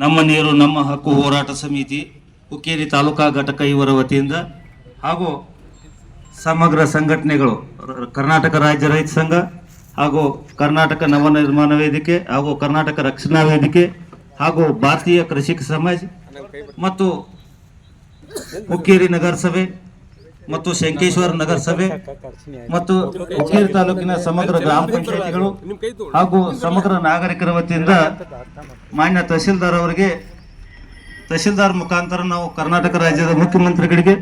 ನಮ್ಮ ನೀರು, ನಮ್ಮ ಹಕ್ಕು ಹೋರಾಟ ಸಮಿತಿ, ಹುಕ್ಕೇರಿ ತಾಲೂಕಾ ಘಟಕ ಇವರ ವತಿಯಿಂದ ಹಾಗೂ ಸಮಗ್ರ ಸಂಘಟನೆಗಳು, ಕರ್ನಾಟಕ ರಾಜ್ಯ ರೈತ ಸಂಘ ಹಾಗೂ ಕರ್ನಾಟಕ ನವನಿರ್ಮಾಣ ವೇದಿಕೆ ಹಾಗೂ ಕರ್ನಾಟಕ ರಕ್ಷಣಾ ವೇದಿಕೆ ಹಾಗೂ ಭಾರತೀಯ ಕೃಷಿಕ ಸಮಾಜ ಮತ್ತು ಹುಕ್ಕೇರಿ ನಗರಸಭೆ ಮತ್ತು ಶಂಕೇಶ್ವರ ನಗರಸಭೆ ಮತ್ತು ಹುಕ್ಕೇರಿ ತಾಲೂಕಿನ ಸಮಗ್ರ ಗ್ರಾಮ ಪಂಚಾಯತಿಗಳು ಹಾಗೂ ಸಮಗ್ರ ನಾಗರಿಕರ ವತಿಯಿಂದ ಮಾನ್ಯ ತಹಶೀಲ್ದಾರ್ ಅವರಿಗೆ ತಹಶೀಲ್ದಾರ್ ಮುಖಾಂತರ ನಾವು ಕರ್ನಾಟಕ ರಾಜ್ಯದ ಮುಖ್ಯಮಂತ್ರಿಗಳಿಗೆ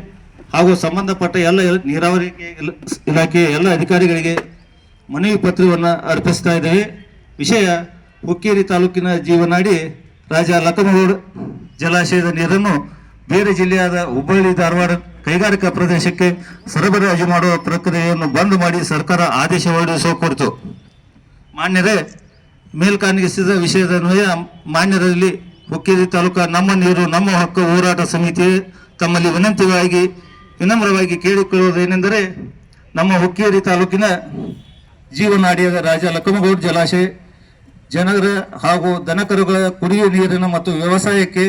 ಹಾಗೂ ಸಂಬಂಧಪಟ್ಟ ಎಲ್ಲ ನೀರಾವರಿ ಇಲ- ಇಲಾಖೆಯ ಎಲ್ಲ ಅಧಿಕಾರಿಗಳಿಗೆ ಮನವಿ ಪತ್ರವನ್ನು ಅರ್ಪಿಸ್ತಾ ಇದ್ದೇವೆ. ವಿಷಯ ಹುಕ್ಕೇರಿ ತಾಲೂಕಿನ ಜೀವನಾಡಿ, ರಾಜ ಲಕ್ಕಮಗೌಡ ಜಲಾಶಯದ ನೀರನ್ನು ಬೇರೆ ಜಿಲ್ಲೆಯಾದ ಹುಬ್ಬಳ್ಳಿ ಧಾರವಾಡ ಕೈಗಾರಿಕಾ ಪ್ರದೇಶಕ್ಕೆ ಸರಬರಾಜು ಮಾಡುವ ಪ್ರಕ್ರಿಯೆಯನ್ನು ಬಂದ್ ಮಾಡಿ ಸರ್ಕಾರ ಆದೇಶ ಹೊರಡಿಸುವ ಕುರಿತು ಮಾನ್ಯರೇ ಮೇಲ್ಕಾಣಿಸಿದ ವಿಷಯದ ಅನ್ವಯ ಮಾನ್ಯರಲ್ಲಿ ಹುಕ್ಕೇರಿ ತಾಲೂಕಾ ನಮ್ಮ ನೀರು, ನಮ್ಮ ಹಕ್ಕು ಹೋರಾಟ ಸಮಿತಿ ತಮ್ಮಲ್ಲಿ ವಿನಂತಿಗಾಗಿ, ವಿನಮ್ರವಾಗಿ ಕೇಳಿಕೊಳ್ಳುವುದೇನೆಂದರೆ ನಮ್ಮ ಹುಕ್ಕೇರಿ ತಾಲೂಕಿನ ಜೀವನಾಡಿಯಾದ ರಾಜ ಲಕ್ಕಮಗೌಡ ಜಲಾಶಯ, ಜನರ ಹಾಗೂ ದನಕರುಗಳ ಕುಡಿಯುವ ನೀರಿನ ಮತ್ತು ವ್ಯವಸಾಯಕ್ಕೆ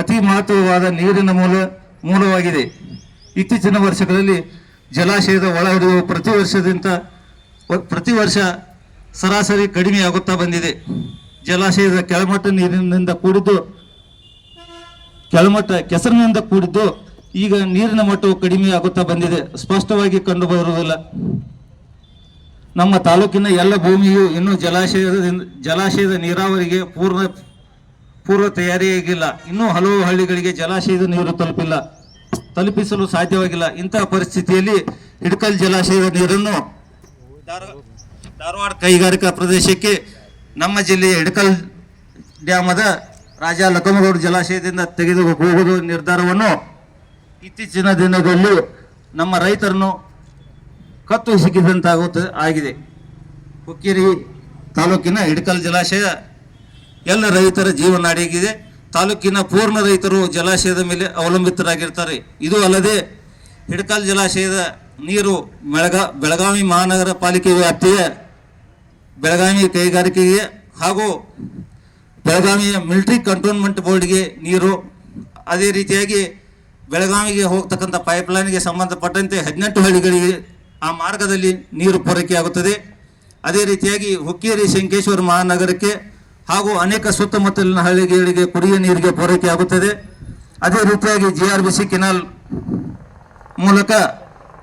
ಅತಿ ಮಹತ್ವವಾದ ನೀರಿನ ಮೂಲ ಮೂಲವಾಗಿದೆ. ಇತ್ತೀಚಿನ ವರ್ಷಗಳಲ್ಲಿ ಜಲಾಶಯದ ಒಳಹರಿವು ಪ್ರತಿ ವರ್ಷದಿಂದ ಪ್ರತಿ ವರ್ಷ ಸರಾಸರಿ ಕಡಿಮೆಯಾಗುತ್ತಾ ಬಂದಿದೆ. ಜಲಾಶಯದ ಕೆಳಮಟ್ಟ ನೀರಿನಿಂದ ಕೂಡಿದ್ದು, ಕೆಳಮಟ್ಟ ಕೆಸರಿನಿಂದ ಕೂಡಿದ್ದು ಈಗ ನೀರಿನ ಮಟ್ಟವು ಕಡಿಮೆಯಾಗುತ್ತಾ ಬಂದಿದೆ. ಸ್ಪಷ್ಟವಾಗಿ ಕಂಡುಬರುವುದಿಲ್ಲ. ನಮ್ಮ ತಾಲೂಕಿನ ಎಲ್ಲ ಭೂಮಿಯು ಇನ್ನೂ ಜಲಾಶಯದ ಜಲಾಶಯದ ನೀರಾವರಿಗೆ ಪೂರ್ಣ, ಪೂರ್ವ ತಯಾರಿಯಾಗಿಲ್ಲ. ಇನ್ನೂ ಹಲವು ಹಳ್ಳಿಗಳಿಗೆ ಜಲಾಶಯದ ನೀರು ತಲುಪಿಲ್ಲ. ತಲುಪಿಸಲು ಸಾಧ್ಯವಾಗಿಲ್ಲ. ಇಂತಹ ಪರಿಸ್ಥಿತಿಯಲ್ಲಿ ಹಿಡ್ಕಲ್ ಜಲಾಶಯದ ನೀರನ್ನು ಧಾರ- ಧಾರವಾಡ ಕೈಗಾರಿಕಾ ಪ್ರದೇಶಕ್ಕೆ ನಮ್ಮ ಜಿಲ್ಲೆಯ ಹಿಡ್ಕಲ್ ಡ್ಯಾಮದ ರಾಜ ಲಕ್ಕಮಗೌಡ ಜಲಾಶಯದಿಂದ ತೆಗೆದು ಹೋಗುವ ನಿರ್ಧಾರವನ್ನು ಇತ್ತೀಚಿನ ದಿನದಲ್ಲಿ ನಮ್ಮ ರೈತರನ್ನು ಕತ್ತು ಸಿಕ್ಕಿದಂತಾಗುತ್ತ ಆಗಿದೆ. ಹುಕ್ಕೇರಿ ತಾಲೂಕಿನ ಹಿಡ್ಕಲ್ ಜಲಾಶಯ ಎಲ್ಲ ರೈತರ ಜೀವನಾಡಿಯಾಗಿದೆ. ತಾಲೂಕಿನ ಪೂರ್ಣ ರೈತರು ಜಲಾಶಯದ ಮೇಲೆ ಅವಲಂಬಿತರಾಗಿರ್ತಾರೆ. ಇದು ಅಲ್ಲದೆ ಹಿಡ್ಕಲ್ ಜಲಾಶಯದ ನೀರು ಬೆಳಗಾ, ಬೆಳಗಾವಿ ಮಹಾನಗರ ಪಾಲಿಕೆ ವ್ಯಾಪ್ತಿಯ ಬೆಳಗಾವಿ ಕೈಗಾರಿಕೆಗೆ ಹಾಗೂ ಬೆಳಗಾವಿಯ ಮಿಲಿಟರಿ ಕಂಟೋನ್ಮೆಂಟ್ ಬೋರ್ಡ್ಗೆ ನೀರು ಅದೇ ರೀತಿಯಾಗಿ ಬೆಳಗಾವಿಗೆ ಹೋಗ್ತಕ್ಕಂಥ ಪೈಪ್ಲೈನ್ಗೆ ಸಂಬಂಧಪಟ್ಟಂತೆ ಹದಿನೆಂಟು ಹಳ್ಳಿಗಳಿಗೆ ಆ ಮಾರ್ಗದಲ್ಲಿ ನೀರು ಪೂರೈಕೆಯಾಗುತ್ತದೆ. ಅದೇ ರೀತಿಯಾಗಿ ಹುಕ್ಕೇರಿ ಶಂಕೇಶ್ವರ ಮಹಾನಗರಕ್ಕೆ ಹಾಗೂ ಅನೇಕ ಸುತ್ತಮುತ್ತಲಿನ ಹಳ್ಳಿಗಳಿಗೆ ಕುಡಿಯುವ ನೀರಿಗೆ ಪೂರೈಕೆಯಾಗುತ್ತದೆ ಅದೇ ರೀತಿಯಾಗಿ G R B C canal ಮೂಲಕ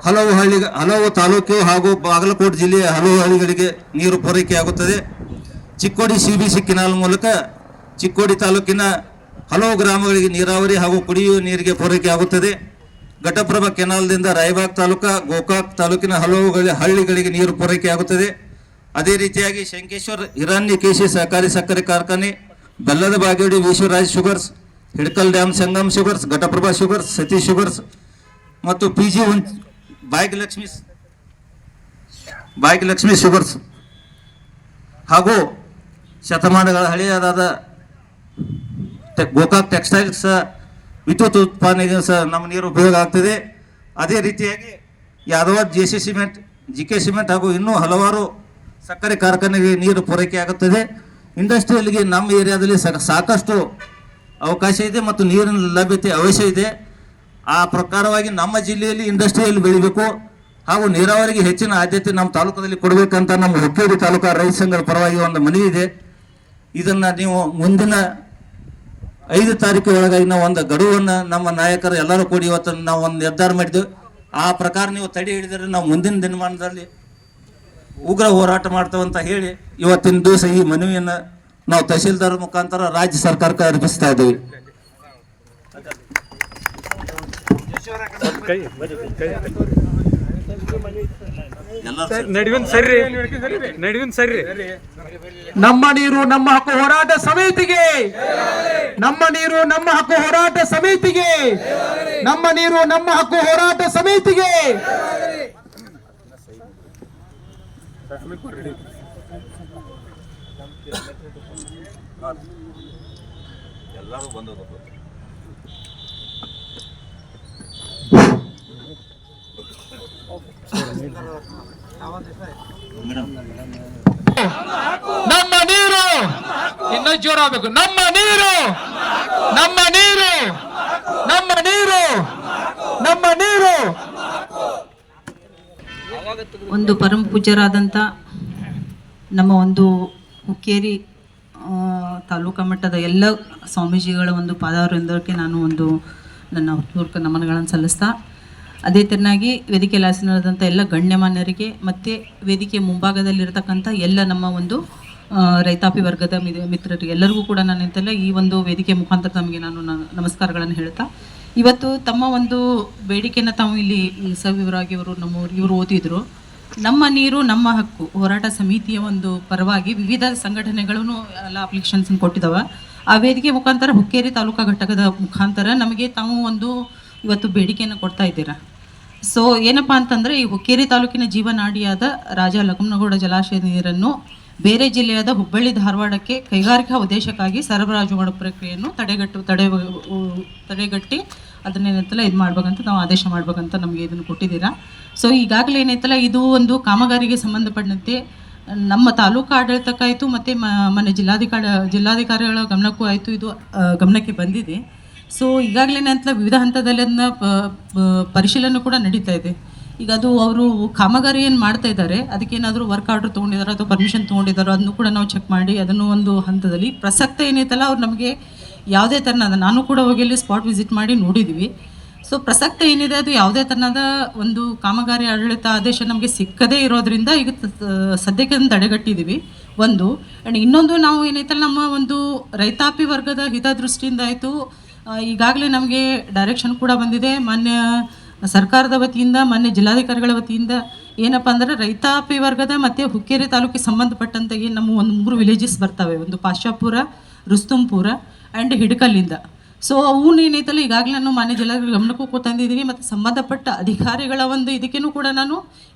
ಹಲವು ಹಳ್ಳಿ, ಹಲವು ತಾಲೂಕು ಹಾಗೂ ಬಾಗಲಕೋಟೆ ಜಿಲ್ಲೆಯ ಹಲವು ಹಳ್ಳಿಗಳಿಗೆ ನೀರು ಪೂರೈಕೆಯಾಗುತ್ತದೆ Chikkodi C B C canal ಮೂಲಕ ಚಿಕ್ಕೋಡಿ ತಾಲೂಕಿನ ಹಲವು ಗ್ರಾಮಗಳಿಗೆ ನೀರಾವರಿ ಹಾಗೂ ಕುಡಿಯುವ ನೀರಿಗೆ ಪೂರೈಕೆಯಾಗುತ್ತದೆ ಘಟಪ್ರಭಾ ಕೆನಾಲ್ದಿಂದ ರಾಯಬಾಗ್ ತಾಲೂಕಾ, ಗೋಕಾಕ್ ತಾಲೂಕಿನ ಹಲವು ಹಳ್ಳಿಗಳಿಗೆ ನೀರು ಪೂರೈಕೆಯಾಗುತ್ತದೆ ಅದೇ ರೀತಿಯಾಗಿ ಶಂಕೇಶ್ವರ್ ಇರಾನ್ಯ ಕೆಸಿ ಸಹಕಾರಿ ಸಕ್ಕರೆ ಕಾರ್ಖಾನೆ, ಬೆಲ್ಲದ Bagedi Vishwaraj sugars, Hidkal dam Sangam sugars, Ghataprabha sugars, Satish sugars ಮತ್ತು P G one Bhagyalakshmi Bhagyalakshmi sugars ಹಾಗೂ ಶತಮಾನಗಳ ಹಳೆಯದಾದ ಗೋಕಾಕ್ ಟೆಕ್ಸ್ಟೈಲ್ಸ್ ವಿದ್ಯುತ್ ಉತ್ಪಾದನೆಗೆ ಸಹ ನಮ್ಮ ನೀರು ಉಪಯೋಗ ಆಗ್ತದೆ. ಅದೇ ರೀತಿಯಾಗಿ Yadava J C cement, G K cement ಹಾಗೂ ಇನ್ನೂ ಹಲವಾರು ಸಕ್ಕರೆ ಕಾರ್ಖಾನೆಗೆ ನೀರು ಪೂರೈಕೆ ಆಗುತ್ತದೆ. ಇಂಡಸ್ಟ್ರಿಯಲ್ಗೆ ನಮ್ಮ ಏರಿಯಾದಲ್ಲಿ ಸಾಕಷ್ಟು ಅವಕಾಶ ಇದೆ ಮತ್ತು ನೀರಿನ ಲಭ್ಯತೆ ಅವಶ್ಯ ಇದೆ. ಆ ಪ್ರಕಾರವಾಗಿ ನಮ್ಮ ಜಿಲ್ಲೆಯಲ್ಲಿ ಇಂಡಸ್ಟ್ರಿಯಲ್ ಬೆಳಿಬೇಕು ಹಾಗೂ ನೀರಾವರಿಗೆ ಹೆಚ್ಚಿನ ಆದ್ಯತೆ ನಮ್ಮ ತಾಲೂಕದಲ್ಲಿ ಕೊಡಬೇಕಂತ ನಮ್ಮ ಹುಕ್ಕೇರಿ ತಾಲೂಕು ರೈತ ಸಂಘದ ಪರವಾಗಿ ಒಂದು ಮನವಿ ಇದೆ. ಇದನ್ನು ನೀವು ಮುಂದಿನ ಐದು ತಾರೀಕು ಒಳಗಾಗಿ ಒಂದು ಗಡುವನ್ನು ನಮ್ಮ ನಾಯಕರು ಎಲ್ಲರೂ ಕೂಡಿ ಇವತ್ತು ನಾವು ಒಂದು ನಿರ್ಧಾರ ಮಾಡಿದ್ದೆವು. ಆ ಪ್ರಕಾರ ನೀವು ತಡೆ ಹಿಡಿದರೆ ನಾವು ಮುಂದಿನ ದಿನಮಾನದಲ್ಲಿ ಉಗ್ರ ಹೋರಾಟ ಮಾಡ್ತೇವಂತ ಹೇಳಿ ಇವತ್ತಿನ ದಿವಸ ಈ ಮನವಿಯನ್ನು ನಾವು ತಹಶೀಲ್ದಾರ್ ಮುಖಾಂತರ ರಾಜ್ಯ ಸರ್ಕಾರಕ್ಕೆ ಅರ್ಪಿಸ್ತಾ ಇದ್ದೀವಿ. ನಮ್ಮ ನೀರು ನಮ್ಮ ಹಕ್ಕು ಹೋರಾಟ ಸಮಿತಿಗೆ. ನಮ್ಮ ನೀರು ನಮ್ಮ ಹಕ್ಕು ಹೋರಾಟ ಸಮಿತಿಗೆ. ನಮ್ಮ ನೀರು ನಮ್ಮ ಹಕ್ಕು ಹೋರಾಟ ಸಮಿತಿಗೆ. ಎಲ್ಲರೂ ಬಂದದ್ದು ನಮ್ಮ ನೀರು! ಇನ್ನೂ ಜೋರಾಗಬೇಕು ನಮ್ಮ ನೀರು! ನಮ್ಮ ನೀರು! ನಮ್ಮ ನೀರು! ನಮ್ಮ ನೀರು! ಒಂದು ಪರಮ ಪೂಜ್ಯರಾದಂಥ ನಮ್ಮ ಒಂದು ಹುಕ್ಕೇರಿ ತಾಲೂಕು ಮಟ್ಟದ ಎಲ್ಲ ಸ್ವಾಮೀಜಿಗಳ ಒಂದು ಪಾದಾರವಿಂದಕ್ಕೆ ನಾನು ಒಂದು ನನ್ನ ಹೃತ್ಪೂರ್ವಕ ನಮನಗಳನ್ನು ಸಲ್ಲಿಸ್ತಾ, ಅದೇ ತೆರನಾಗಿ ವೇದಿಕೆ ಆಸೀನರಾದಂಥ ಎಲ್ಲ ಗಣ್ಯಮಾನ್ಯರಿಗೆ ಮತ್ತು ವೇದಿಕೆ ಮುಂಭಾಗದಲ್ಲಿರತಕ್ಕಂಥ ಎಲ್ಲ ನಮ್ಮ ಒಂದು ರೈತಾಪಿ ವರ್ಗದ ಮಿತ್ರರಿಗೆ ಎಲ್ಲರಿಗೂ ಕೂಡ ನಾನು ಎಂತಲ್ಲ ಈ ಒಂದು ವೇದಿಕೆ ಮುಖಾಂತರ ತಮಗೆ ನಾನು ನಮಸ್ಕಾರಗಳನ್ನು ಹೇಳ್ತಾ ಇವತ್ತು ತಮ್ಮ ಒಂದು ಬೇಡಿಕೆನ ತಾವು ಇಲ್ಲಿ ಸವಿವರಾಗಿ ಇವರು ನಮ್ಮ ಇವರು ಓದಿದ್ರು. ನಮ್ಮ ನೀರು, ನಮ್ಮ ಹಕ್ಕು, ಹೋರಾಟ ಸಮಿತಿಯ ಒಂದು ಪರವಾಗಿ ವಿವಿಧ ಸಂಘಟನೆಗಳು ಎಲ್ಲ ಅಪ್ಲಿಕೇಶನ್ಸ್ ಕೊಟ್ಟಿದ್ದಾವೆ ಆ ವೇದಿಕೆ ಮುಖಾಂತರ ಹುಕ್ಕೇರಿ ತಾಲೂಕಾ ಘಟಕದ ಮುಖಾಂತರ ನಮಗೆ ತಾವು ಒಂದು ಇವತ್ತು ಬೇಡಿಕೆಯನ್ನು ಕೊಡ್ತಾ ಇದ್ದೀರಾ. ಸೊ ಏನಪ್ಪಾ ಅಂತಂದ್ರೆ ಈ ಹುಕ್ಕೇರಿ ತಾಲೂಕಿನ ಜೀವನಾಡಿಯಾದ ರಾಜ ಲಕ್ಷ್ಮಣಗೌಡ ಜಲಾಶಯ ನೀರನ್ನು ಬೇರೆ ಜಿಲ್ಲೆಯಾದ ಹುಬ್ಬಳ್ಳಿ, ಧಾರವಾಡಕ್ಕೆ ಕೈಗಾರಿಕಾ ಉದ್ದೇಶಕ್ಕಾಗಿ ಸರಬರಾಜು ಮಾಡೋ ಪ್ರಕ್ರಿಯೆಯನ್ನು ತಡೆಗಟ್ಟು, ತಡೆ ತಡೆಗಟ್ಟಿ ಅದನ್ನೇನೈತಲ್ಲ ಇದು ಮಾಡ್ಬೇಕಂತ ನಾವು ಆದೇಶ ಮಾಡ್ಬೇಕಂತ ನಮಗೆ ಇದನ್ನು ಕೊಟ್ಟಿದ್ದೀರಾ. ಸೊ ಈಗಾಗಲೇ ಏನೈತಲ್ಲ ಇದು ಒಂದು ಕಾಮಗಾರಿಗೆ ಸಂಬಂಧಪಟ್ಟಂತೆ ನಮ್ಮ ತಾಲೂಕು ಆಡಳಿತಕ್ಕಾಯಿತು ಮತ್ತು ಮನೆ ಜಿಲ್ಲಾಧಿಕಾರಿ, ಜಿಲ್ಲಾಧಿಕಾರಿಗಳ ಗಮನಕ್ಕೂ ಆಯಿತು, ಇದು ಗಮನಕ್ಕೆ ಬಂದಿದೆ. ಸೊ ಈಗಾಗಲೇ ಅಂತ ವಿವಿಧ ಹಂತದಲ್ಲಿ ಅದನ್ನ ಪರಿಶೀಲನೆ ಕೂಡ ನಡೀತಾ ಇದೆ. ಈಗ ಅದು ಅವರು ಕಾಮಗಾರಿ ಏನು ಮಾಡ್ತಾ ಇದ್ದಾರೆ, ಅದಕ್ಕೇನಾದರೂ ವರ್ಕ್ ಆರ್ಡರ್ ತೊಗೊಂಡಿದ್ದಾರೋ ಅಥವಾ ಪರ್ಮಿಷನ್ ತೊಗೊಂಡಿದ್ದಾರೋ ಅದನ್ನು ಕೂಡ ನಾವು ಚೆಕ್ ಮಾಡಿ, ಅದನ್ನು ಒಂದು ಹಂತದಲ್ಲಿ ಪ್ರಸಕ್ತ ಏನೈತಲ್ಲ ಅವ್ರು ನಮಗೆ ಯಾವುದೇ ಥರನಾದ ನಾನು ಕೂಡ ಹೋಗಿ ಅಲ್ಲಿ ಸ್ಪಾಟ್ ವಿಸಿಟ್ ಮಾಡಿ ನೋಡಿದ್ವಿ. ಸೊ ಪ್ರಸಕ್ತ ಏನಿದೆ ಅದು ಯಾವುದೇ ಥರನಾದ ಒಂದು ಕಾಮಗಾರಿ ಆಡಳಿತ ಆದೇಶ ನಮಗೆ ಸಿಕ್ಕದೇ ಇರೋದ್ರಿಂದ ಈಗ ಸದ್ಯಕ್ಕೆ ಅದನ್ನು ತಡೆಗಟ್ಟಿದ್ದೀವಿ ಒಂದು ಆ್ಯಂಡ್ ಇನ್ನೊಂದು ನಾವು ಏನೈತಲ್ಲ ನಮ್ಮ ಒಂದು ರೈತಾಪಿ ವರ್ಗದ ಹಿತದೃಷ್ಟಿಯಿಂದ ಆಯಿತು ಈಗಾಗಲೇ ನಮಗೆ ಡೈರೆಕ್ಷನ್ ಕೂಡ ಬಂದಿದೆ. ಮಾನ್ಯ ಸರ್ಕಾರದ ವತಿಯಿಂದ, ಮಾನ್ಯ ಜಿಲ್ಲಾಧಿಕಾರಿಗಳ ವತಿಯಿಂದ ಏನಪ್ಪ ಅಂದರೆ ರೈತಾಪಿ ವರ್ಗದ ಮತ್ತು ಹುಕ್ಕೇರಿ ತಾಲೂಕಿಗೆ ಸಂಬಂಧಪಟ್ಟಂತೆ ಏನು ನಮ್ಮ ಒಂದು ಮೂರು ವಿಲೇಜಸ್ ಬರ್ತವೆ. ಒಂದು ಪಾಶಾಪುರ, ರುಸ್ತುಂಪುರ ಆ್ಯಂಡ್ ಹಿಡಕಲ್ಲಿಂದ. ಸೊ ಅವು ಏನೈತಲ್ಲ ಈಗಾಗಲೇ ನಾನು ಮಾನ್ಯ ಜಿಲ್ಲಾಧಿಕಾರಿ ಗಮನಕ್ಕೂ ಕೂತಂದಿದ್ದೀನಿ ಮತ್ತು ಸಂಬಂಧಪಟ್ಟ ಅಧಿಕಾರಿಗಳ ಒಂದು ಇದಕ್ಕೇನು ಕೂಡ ನಾನು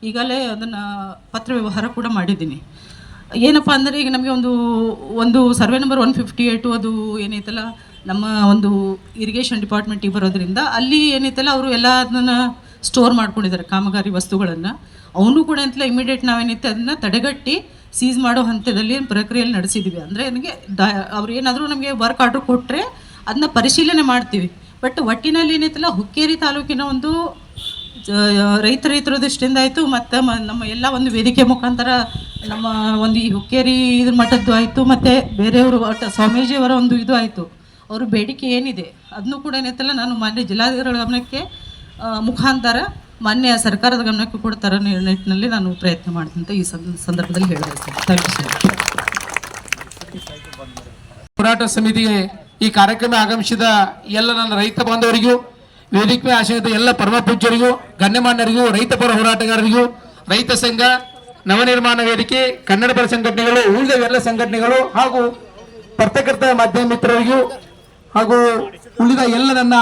ಈಗಲೇ ಅದನ್ನು ಪತ್ರ ವ್ಯವಹಾರ ಕೂಡ ಮಾಡಿದ್ದೀನಿ. ಏನಪ್ಪ ಅಂದರೆ ಈಗ ನಮಗೆ ಒಂದು ಒಂದು survey number one fifty eight ಅದು ಏನೈತಲ್ಲ ನಮ್ಮ ಒಂದು ಇರಿಗೇಷನ್ ಡಿಪಾರ್ಟ್ಮೆಂಟಿಗೆ ಬರೋದ್ರಿಂದ ಅಲ್ಲಿ ಏನೈತಲ್ಲ ಅವರು ಎಲ್ಲ ಅದನ್ನ ಸ್ಟೋರ್ ಮಾಡ್ಕೊಂಡಿದ್ದಾರೆ, ಕಾಮಗಾರಿ ವಸ್ತುಗಳನ್ನು. ಅವನು ಕೂಡ ಅಂತಲೇ ಇಮಿಡಿಯೇಟ್ ನಾವೇನಿತ್ತು ಅದನ್ನು ತಡೆಗಟ್ಟಿ ಸೀಸ್ ಮಾಡೋ ಹಂತದಲ್ಲಿ ಪ್ರಕ್ರಿಯೆಯಲ್ಲಿ ನಡೆಸಿದ್ದೀವಿ ಅಂದರೆ ನನಗೆ ದ, ಅವ್ರು ಏನಾದರೂ ನಮಗೆ ವರ್ಕ್ ಆರ್ಡ್ರ್ ಕೊಟ್ಟರೆ ಅದನ್ನ ಪರಿಶೀಲನೆ ಮಾಡ್ತೀವಿ. ಬಟ್ ಒಟ್ಟಿನಲ್ಲಿ ಏನೈತಲ್ಲ ಹುಕ್ಕೇರಿ ತಾಲೂಕಿನ ಒಂದು ರೈತ ರೈತರ ದೃಷ್ಟಿಯಿಂದ ಆಯಿತು, ಮತ್ತು ಮ, ನಮ್ಮ ಎಲ್ಲ ಒಂದು ವೇದಿಕೆ ಮುಖಾಂತರ ನಮ್ಮ ಒಂದು ಈ ಹುಕ್ಕೇರಿ ಇದ್ರ ಮಠದ್ದು ಆಯಿತು, ಮತ್ತು ಬೇರೆಯವರು, ಸ್ವಾಮೀಜಿಯವರ ಒಂದು ಇದು ಆಯಿತು. ಅವ್ರ ಬೇಡಿಕೆ ಏನಿದೆ ಅದನ್ನು ಕೂಡ ಏನೈತಲ್ಲ, ನಾನು ಮಾನ್ಯ ಜಿಲ್ಲಾಧಿಕಾರಿಗಳ ಗಮನಕ್ಕೆ ಮುಖಾಂತರ ಮಾನ್ಯ ಸರ್ಕಾರದ ಗಮನಕ್ಕೆ ಕೂಡ ತರ ನಿಟ್ಟಿನಲ್ಲಿ ನಾನು ಪ್ರಯತ್ನ ಮಾಡ್ತೀನಿ ಅಂತ ಈ ಸಂದ- ಸಂದರ್ಭದಲ್ಲಿ ಹೇಳಿದೆ. ಥ್ಯಾಂಕ್ ಯು ಸರ್ ಹೋರಾಟ ಸಮಿತಿಗೆ ಈ ಕಾರ್ಯಕ್ರಮ ಆಗಮಿಸಿದ ಎಲ್ಲ ನನ್ನ ರೈತ ಬಾಂಧವರಿಗೂ, ವೇದಿಕೆ ಆಶ್ರಯದ ಎಲ್ಲ ಪರಮ ಪೂಜ್ಯರಿಗೂ, ಗಣ್ಯಮಾನ್ಯರಿಗೂ, ರೈತ ಪರ ಹೋರಾಟಗಾರರಿಗೂ, ರೈತ ಸಂಘ, ನವನಿರ್ಮಾಣ ವೇದಿಕೆ, ಕನ್ನಡ ಪರ ಸಂಘಟನೆಗಳು ಉಳಿದ ಎಲ್ಲ ಸಂಘಟನೆಗಳು ಹಾಗೂ ಪತ್ರಕರ್ತ ಮಾಧ್ಯಮ ಮಿತ್ರರಿಗೂ ಹಾಗೂ ಉಳಿದ ಎಲ್ಲ ನನ್ನ